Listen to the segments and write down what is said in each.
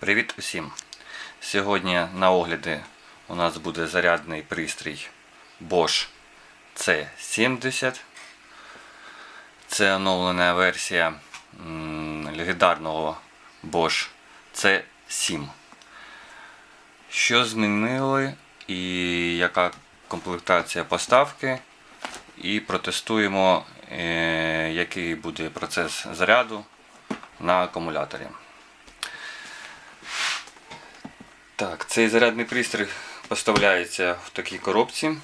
Привіт усім! Сьогодні на огляді у нас буде зарядний пристрій Bosch C70. Це оновлена версія легендарного Bosch C7. Що змінили і яка комплектація поставки. І протестуємо, е, який буде процес заряду на акумуляторі. Так, цей зарядний пристрій поставляється в такій коробці.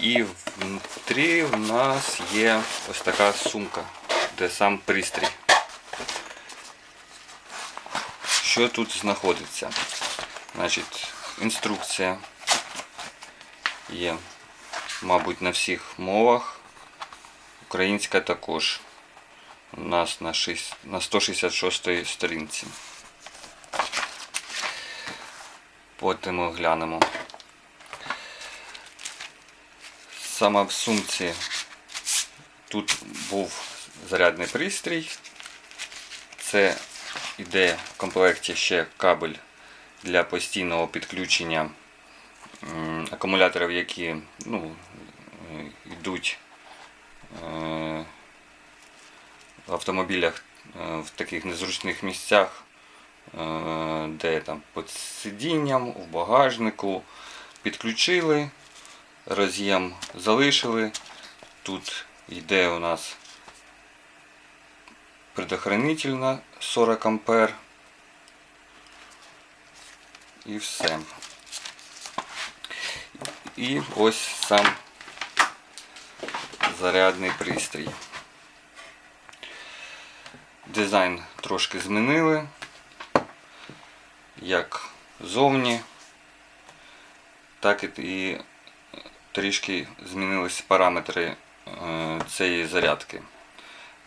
І внутрі в нас є ось така сумка, де сам пристрій. Що тут знаходиться? Значить, інструкція є, мабуть, на всіх мовах. Українська також у нас на, 6, на 166 сторінці. Потім глянемо. Саме в сумці тут був зарядний пристрій. Це йде в комплекті ще кабель для постійного підключення акумуляторів, які ну, е, йдуть е, автомобілях е, в таких незручних місцях, е, де там під сидінням, в багажнику підключили, роз'єм залишили. Тут йде у нас предохранитель на 40 ампер. І все. І ось сам зарядний пристрій. Дизайн трошки змінили, як зовні, так і трішки змінились параметри е, цієї зарядки.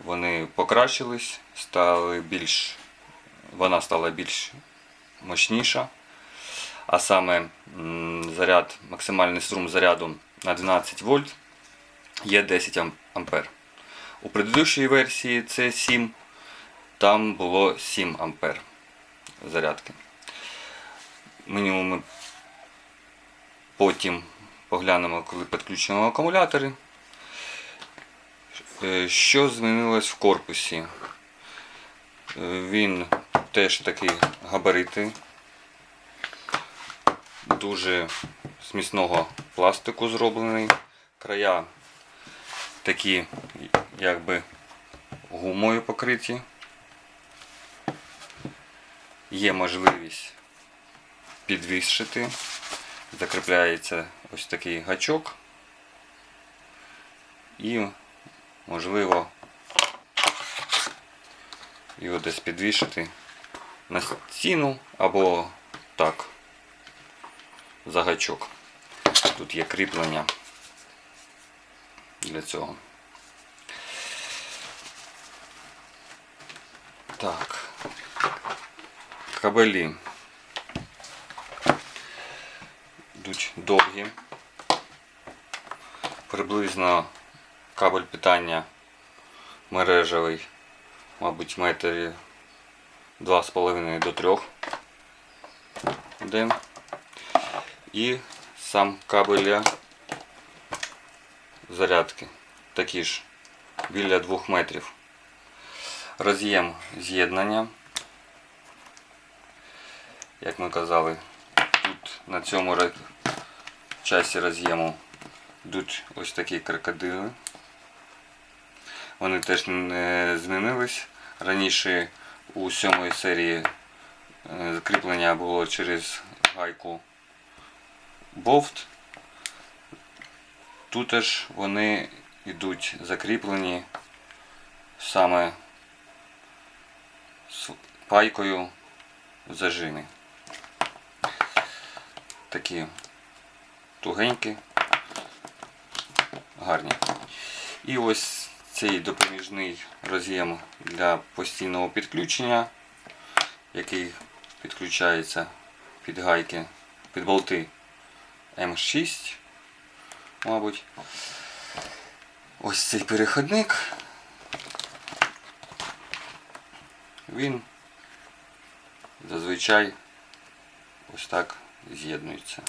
Вони покращились, стали більш, вона стала більш мощніша. А саме заряд, максимальний струм заряду на 12 вольт є 10 ам- ампер. У предыдущій версії C7 там було 7 ампер зарядки. Мінімум ми потім поглянемо, коли підключимо акумулятори. Е, Що змінилось в корпусі? Е, Він теж такий габарити, дуже змісного пластику зроблений. Края такі якби гумою покриті. Є можливість підвішити. Закріпляється ось такий гачок. І можливо його десь підвішити на стіну або так за гачок. Тут є кріплення для цього. Так. Кабелі йдуть довгі. Приблизно кабель питання мережевий, мабуть, метрів 2,5 до 3 йде. І сам кабель для зарядки. Такі ж біля 2 метрів. Роз'єм з'єднання. Як ми казали, тут на цьому часі роз'єму йдуть ось такі крокодили. Вони теж не змінились. Раніше у сьомої серії е, закріплення було через гайку Bolt. Тут ж вони йдуть закріплені саме з пайкою в. Такі тугенькі, гарні. І ось цей допоміжний роз'єм для постійного підключення, який підключається під гайки, під болти М6, мабуть. Ось цей переходник. він зазвичай ось так з'єднується.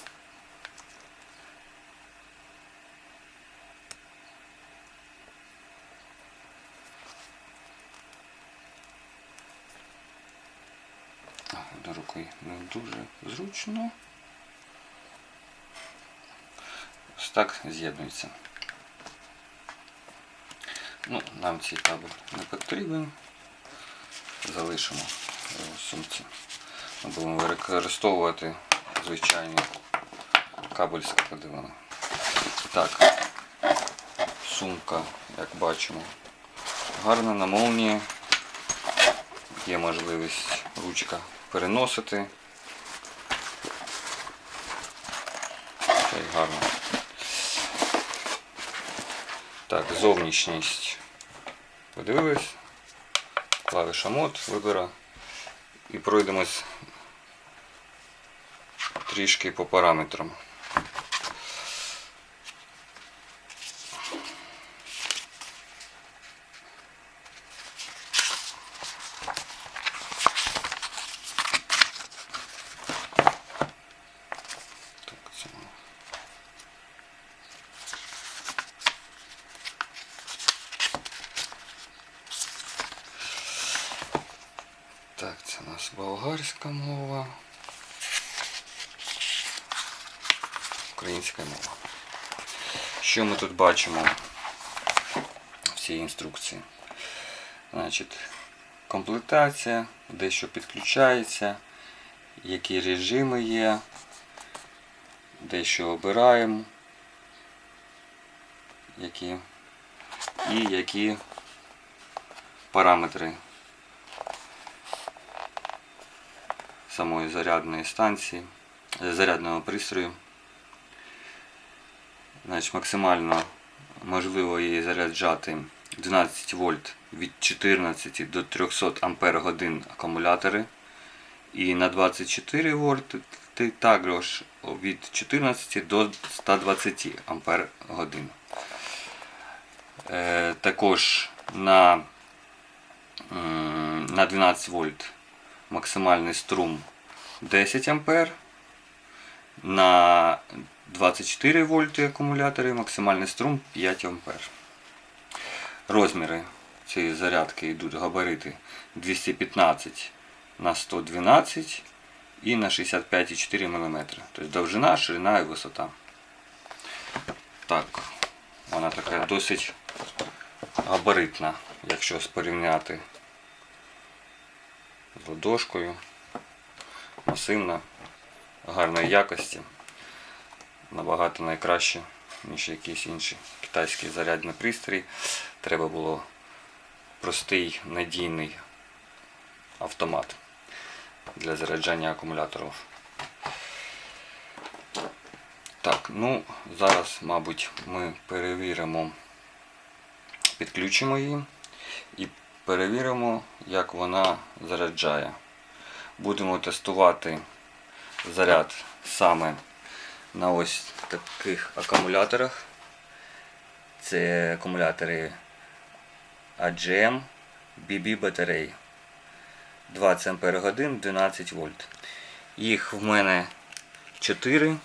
А, Одною рукою не дуже зручно. Ось так з'єднується. Ну, нам цей кабель не потрібен. Залишимо його в сумці. Ми будемо використовувати звичайний кабель з крокодилами. Так, сумка, як бачимо, гарна на молнії. Є можливість ручка переносити. Та гарно. Так, зовнішність. Подивились. Клавіша мод, вибора. І пройдемось трішки по параметрам. Так, це ми Так, це у нас болгарська мова. Українська мова. Що ми тут бачимо в цій інструкції? Значить, комплектація, де що підключається, які режими є, де що обираємо, які і які параметри самої зарядної станції, е, зарядного пристрою. Значить, максимально можливо її заряджати 12 вольт від 14 до 300 ампер годин акумулятори. І на 24 вольт також від 14 до 120 ампер годин. Е, також на, на 12 вольт максимальний струм 10 ампер. На 24 вольти акумулятори максимальний струм 5 ампер. Розміри цієї зарядки йдуть габарити 215 на 112 і на 65,4 мм. Тобто довжина, ширина і висота. Так, вона така досить габаритна, якщо порівняти з ладошкою. Масивна, гарної якості. Набагато найкраще, ніж якийсь інший китайський зарядний пристрій. Треба було простий надійний автомат для заряджання акумуляторів. Так, ну зараз, мабуть, ми перевіримо, підключимо її і перевіримо, як вона заряджає. Будемо тестувати заряд саме на ось таких акумуляторах. Це акумулятори AGM BB батареї. 20 Ампер годин 12 вольт. Їх в мене 4.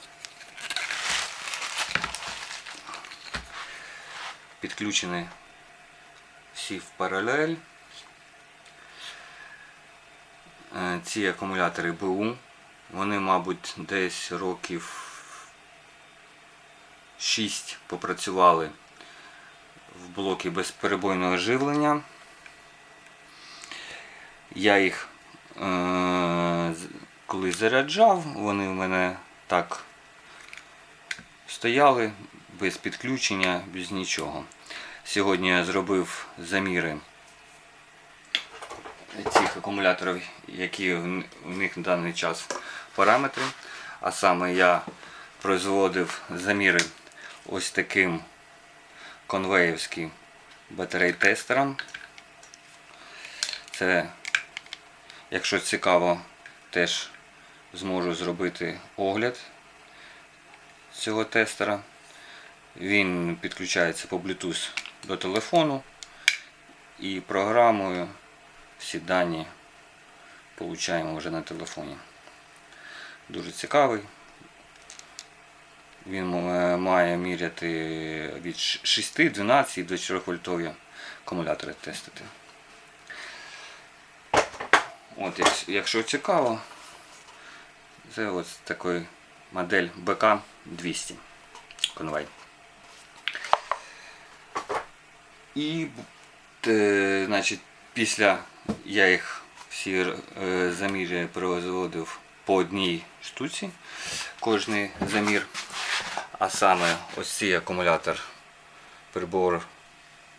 Підключені всі в паралель. Е, Ці акумулятори БУ. Вони, мабуть, десь років 6 попрацювали в блокі безперебойного живлення. Я їх е- коли заряджав, вони в мене так стояли без підключення, без нічого. Сьогодні я зробив заміри цих акумуляторів, які в них на даний час параметри. А саме я производив заміри ось таким конвеївським батарей-тестером. Це, якщо цікаво, теж зможу зробити огляд цього тестера. Він підключається по Bluetooth до телефону і програмою всі дані получаємо вже на телефоні. Дуже цікавий. Він е, має міряти від 6, 12 до 4 вольтові акумулятори тестити. От, якщо цікаво, це ось такий модель БК-200 конвей. І е, значить, після я їх всі е, заміри производив по одній штуці, кожний замір. А саме ось цей акумулятор прибор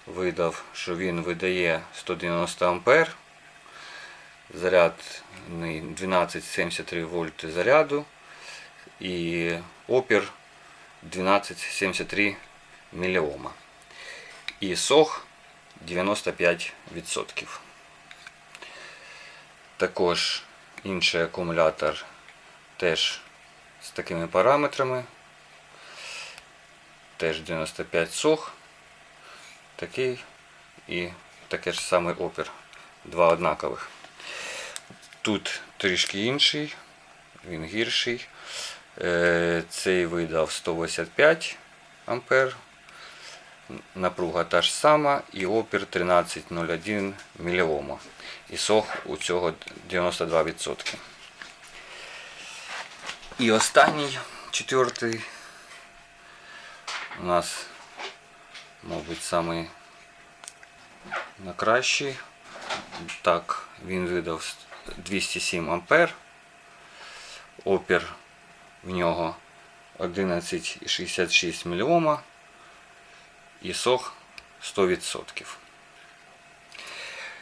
видав, що він видає 190 ампер. Заряд 1273 вольти заряду і опір 1273 міліома. І сох 95%. Також інший акумулятор теж з такими параметрами. Теж 95 сох. Такий і таке ж саме опір. Два однакових. Тут трішки інший, він гірший. Е, Цей видав 185 ампер. Напруга та ж сама і опір 13,01 міліома. І сох у цього 92%. І останній, четвертий, у нас, мабуть, самий найкращий. Так, він видав 207 ампер. Опір в нього 11,66 мільйома і сох 100%.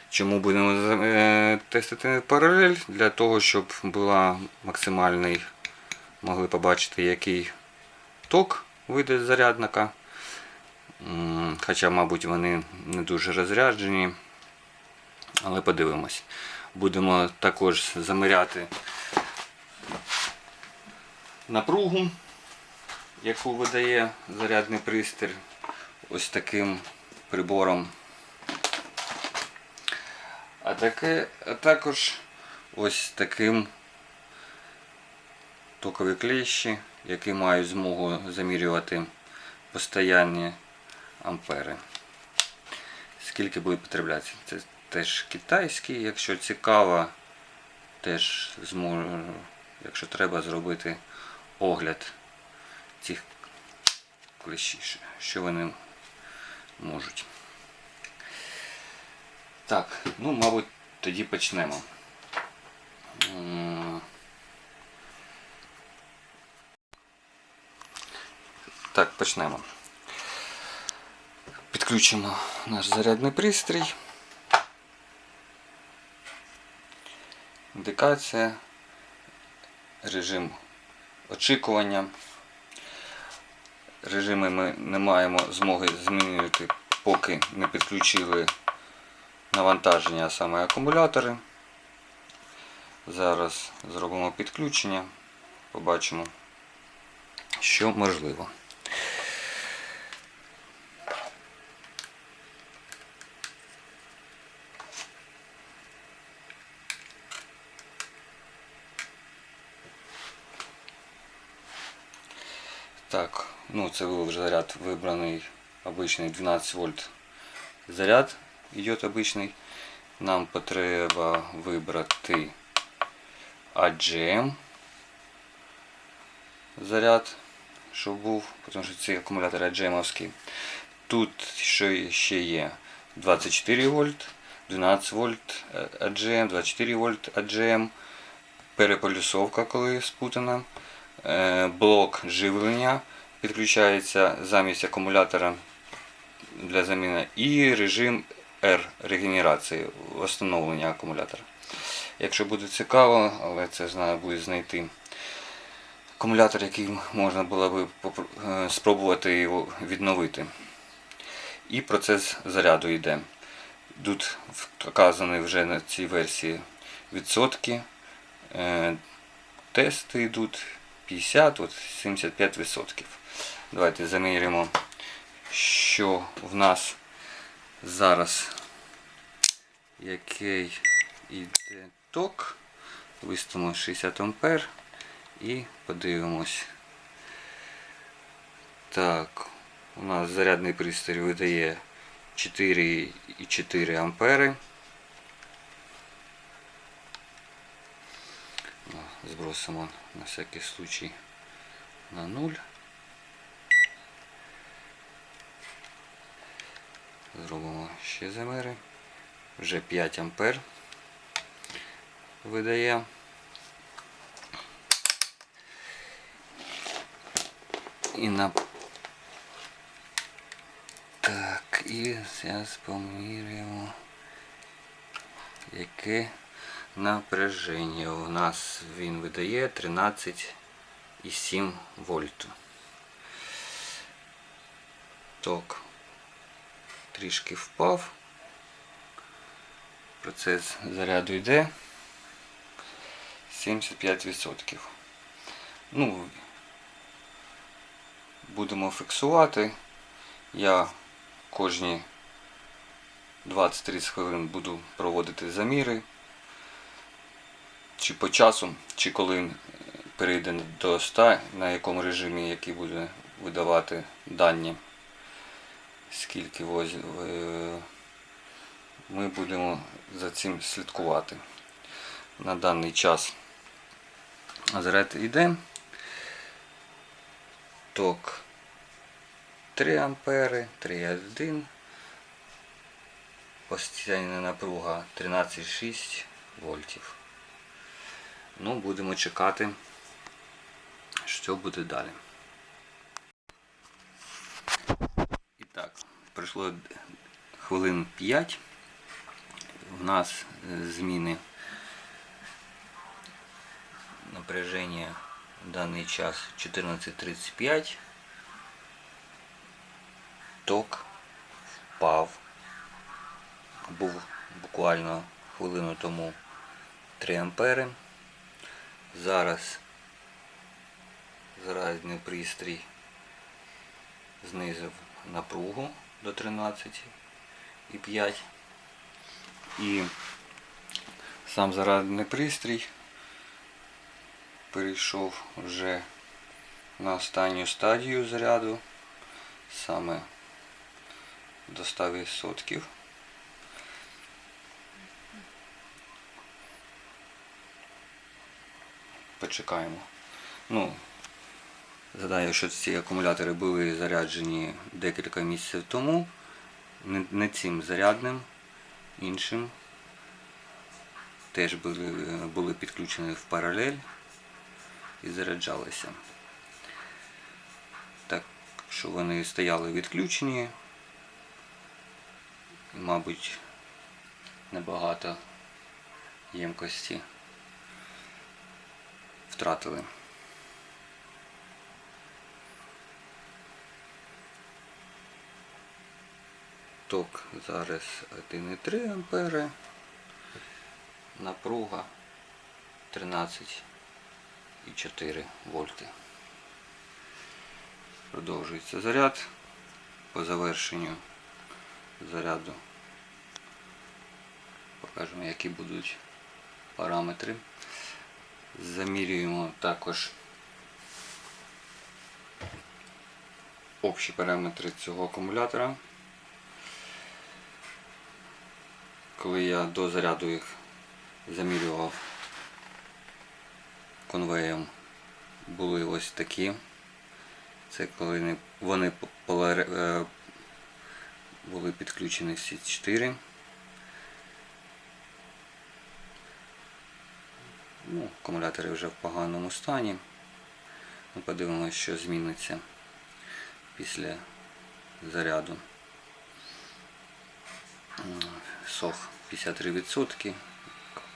Чому будемо е, тестити паралель? Для того, щоб була максимальний, могли побачити, який ток вийде з зарядника. Хоча, мабуть, вони не дуже розряджені. Але подивимось. Будемо також заміряти напругу, яку видає зарядний пристрій ось таким прибором. А, таке, а також ось таким токові кліщі, які мають змогу замірювати постоянні ампери. Скільки буде потраблятися? Це теж китайський, якщо цікаво, теж зможу, якщо треба зробити огляд цих кліщів, що вони можуть. Так, ну, мабуть, тоді почнемо. Так, почнемо. Підключимо наш зарядний пристрій. Індикація, режим очікування. Режими ми не маємо змоги змінювати, поки не підключили навантаження, а саме акумулятори. Зараз зробимо підключення, побачимо, що можливо. Так, ну це вже заряд вибраний обичний 12 вольт заряд йде обичний. Нам потреба вибрати AGM заряд, щоб був, тому що ці акумулятори AGM-овські. Тут ще є 24 вольт, 12 вольт е, AGM, 24 вольт AGM, переполюсовка, коли спутана. Е, блок живлення підключається замість акумулятора для заміни і режим R регенерації, встановлення акумулятора. Якщо буде цікаво, але це знаю, буде знайти акумулятор, який можна було би е, спробувати його відновити. І процес заряду йде. Тут вказані вже на цій версії відсотки. Е, Тести йдуть 50, от 75%. Давайте замірюємо, що в нас зараз який іде ток. Виставимо 60 ампер і подивимось. Так, у нас зарядний пристрій видає 4,4 ампери. Збросимо на всякий случай на 0. Зробимо ще замери. Вже 5 ампер видає. І на так, і зараз поміряємо, яке напряження. У нас він видає 13,7 вольт. Ток трішки впав. Процес заряду йде 75%. Ну, будемо фіксувати. Я кожні 20-30 хвилин буду проводити заміри. Чи по часу, чи коли перейде до 100, на якому режимі, який буде видавати дані, скільки воз... е, ми будемо за цим слідкувати. На даний час заряд йде. Ток 3 ампери, 3,1. Постійна напруга 13,6 вольтів. Ну, будемо чекати, що буде далі. І так, пройшло хвилин 5. У нас е, зміни напряження в даний час 14.35. Ток впав. Був буквально хвилину тому 3 ампери. Зараз заразний пристрій знизив напругу до 13,5 і сам зарадний пристрій перейшов вже на останню стадію заряду, саме до 100%. Почекаємо. Ну, Згадаю, що ці акумулятори були заряджені декілька місяців тому. Не, цим зарядним, іншим. Теж були, були підключені в паралель і заряджалися. Так що вони стояли відключені. Мабуть, небагато ємкості втратили. Ток зараз 1,3 ампери, напруга 13,4 вольти. Продовжується заряд. По завершенню заряду покажемо, які будуть параметри. Замірюємо також общі параметри цього акумулятора. Коли я до заряду їх замірював конвеєм, були ось такі. Це коли вони е, були підключені всі 4. Ну, акумулятори вже в поганому стані. Ми подивимося, що зміниться після заряду. Сох 53%.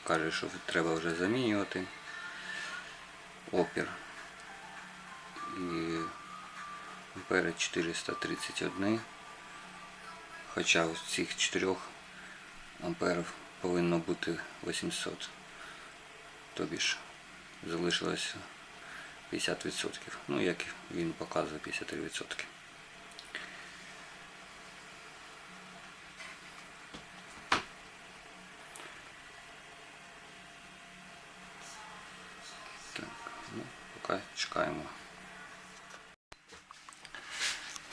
Каже, що треба вже замінювати. Опір. І ампери 431. Хоча у цих 4 амперів повинно бути 800. Тобі ж залишилося 50%. Ну, як він показує 53%. поки чекаємо.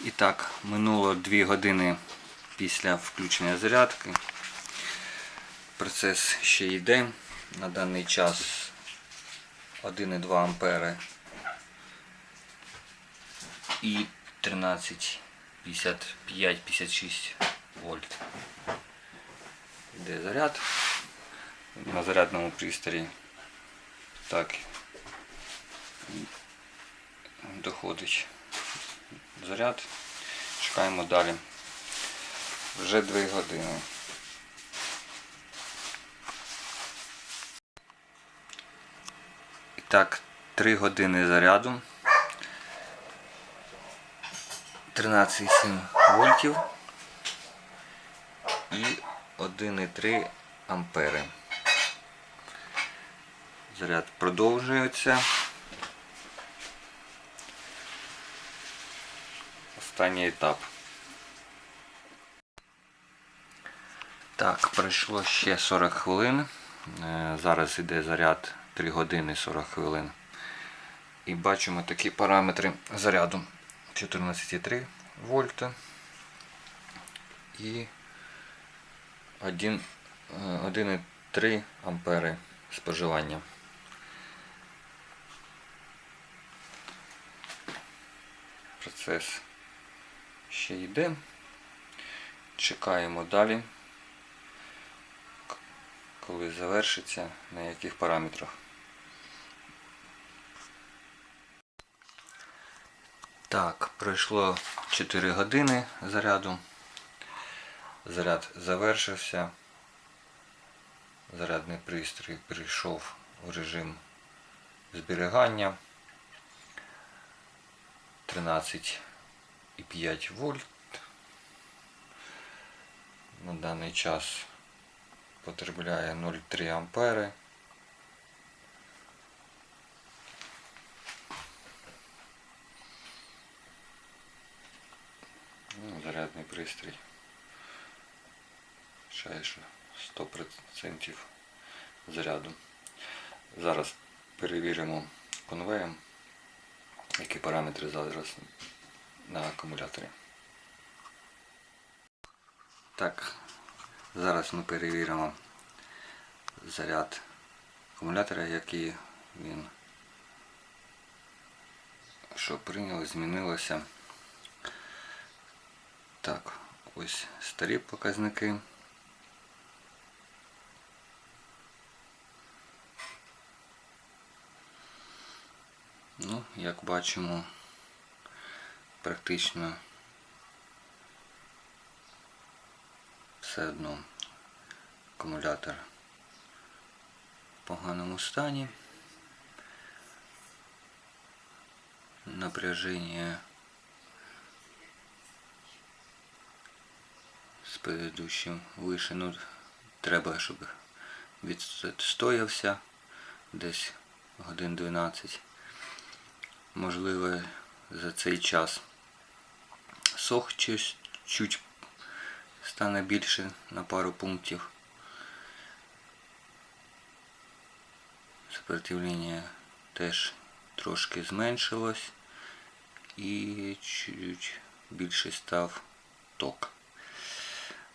І так, минуло 2 години після включення зарядки. Процес ще йде. На даний час 1,2 ампери і 13,55-56 вольт. Йде заряд на зарядному пристрої. Так доходить заряд. Чекаємо далі. Вже 2 години. Так, 3 години заряду. 13,7 вольтів і 1,3 ампери. Заряд продовжується. Останній етап. Так, пройшло ще 40 хвилин. Е, Зараз іде заряд 3 години 40 хвилин. І бачимо такі параметри заряду 14,3 вольта і 1 е, 1,3 ампери споживання. Процес ще йде. Чекаємо далі, коли завершиться, на яких параметрах. Так, пройшло 4 години заряду. Заряд завершився. Зарядний пристрій перейшов у режим зберігання 13,5 вольт. На даний час потребляє 0,3 ампери. Ну, зарядний пристрій. Ще що 100% заряду. Зараз перевіримо конвеєм, які параметри зараз на акумуляторі. Так, зараз ми перевіримо заряд акумулятора, який він що прийняло, змінилося. Так, ось старі показники. Ну, як бачимо, практично все одно акумулятор в поганому стані. Напряжение з предыдущим. Ну, треба, щоб відстоявся десь годин 12. Можливо, за цей час сох чуть, чуть стане більше на пару пунктів. Сопротивлення теж трошки зменшилось і чуть більше став ток.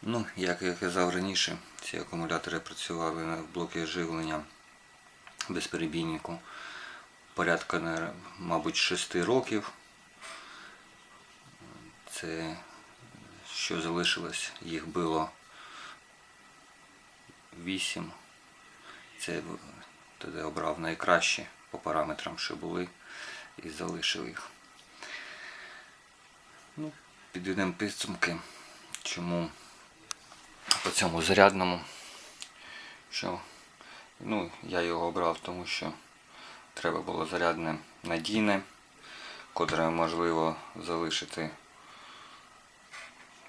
Ну, як я казав раніше, ці акумулятори працювали на блокі живлення безперебійнику порядка, мабуть, 6 років. Це що залишилось, їх було 8. Це в- тоді обрав найкращі по параметрам, що були, і залишив їх. Ну, підведемо підсумки, чому по цьому зарядному. Що, ну, я його обрав, тому що треба було зарядне надійне, котре можливо залишити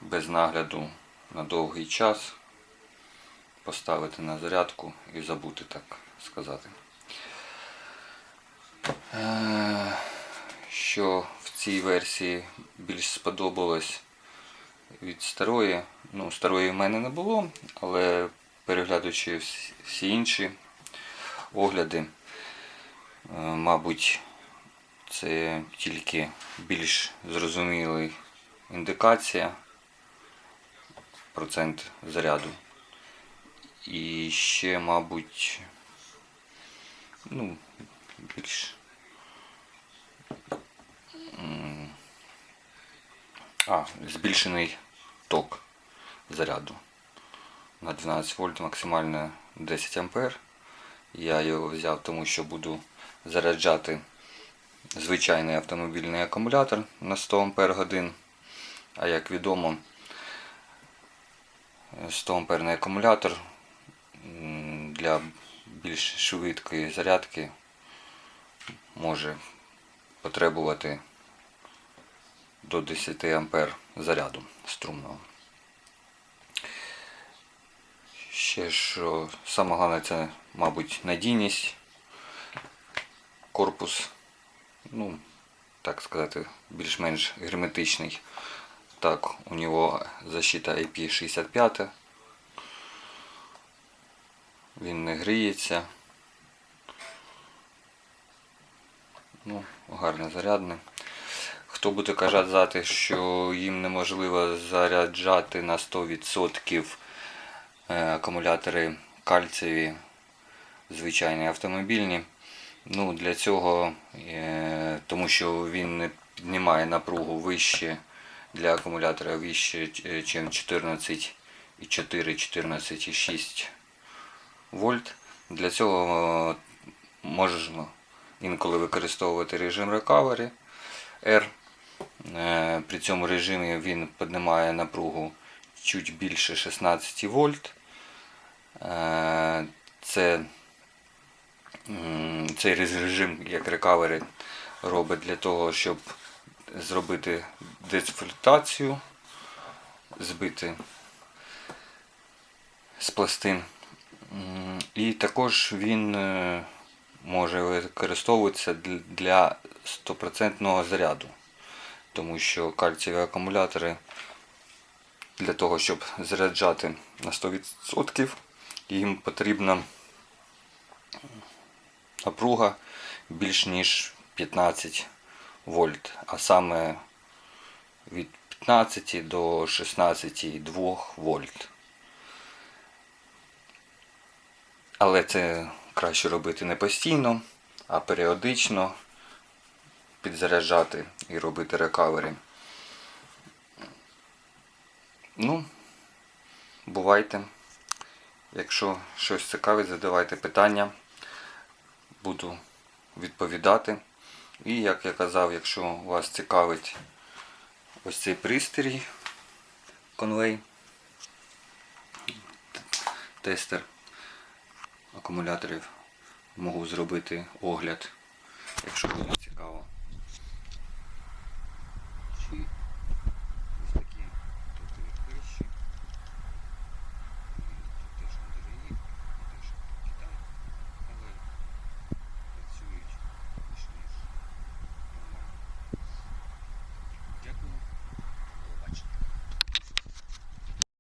без нагляду на довгий час, поставити на зарядку і забути, так сказати. Е, Що в цій версії більш сподобалось від старої. Ну, старої в мене не було, але переглядуючи всі- інші огляди, е, мабуть, Це тільки більш зрозумілий індикація, процент заряду. І ще, мабуть, ну, більш. А, збільшений ток заряду на 12 вольт, максимально 10 ампер. Я його взяв, тому що буду заряджати звичайний автомобільний акумулятор на 100 ампер годин. А як відомо, 100 амперний акумулятор для більш швидкої зарядки може потребувати до 10 ампер заряду струмного. Ще що саме головне це, мабуть, надійність, корпус, ну, так сказати, більш-менш герметичний. Так, у нього защита IP65. Він не гріється. Ну, гарне зарядне. Хто буде казати, що їм неможливо заряджати на 100% е, акумулятори кальцієві, звичайні автомобільні. Ну, для цього, е, тому що він не піднімає напругу вище для акумулятора вище, ніж 14,4, 14,6 вольт. Для цього е, можна інколи використовувати режим Recovery R. Е, При цьому режимі він піднімає напругу чуть більше 16 вольт. Е, Це цей режим, як Recovery, робить для того, щоб зробити децифільтрацію, збити з пластин. І також він е, може використовуватися для 100% заряду, тому що кальцієві акумулятори для того, щоб заряджати на 100%, їм потрібна напруга більш ніж 15 вольт, а саме від 15 до 16,2 вольт. Але це краще робити не постійно, а періодично підзаряджати і робити рекавері. Ну, бувайте. Якщо щось цікавить, задавайте питання. Буду відповідати. І як я казав, якщо вас цікавить ось цей пристрій, конвей, тестер акумуляторів, можу зробити огляд, якщо буде цікаво.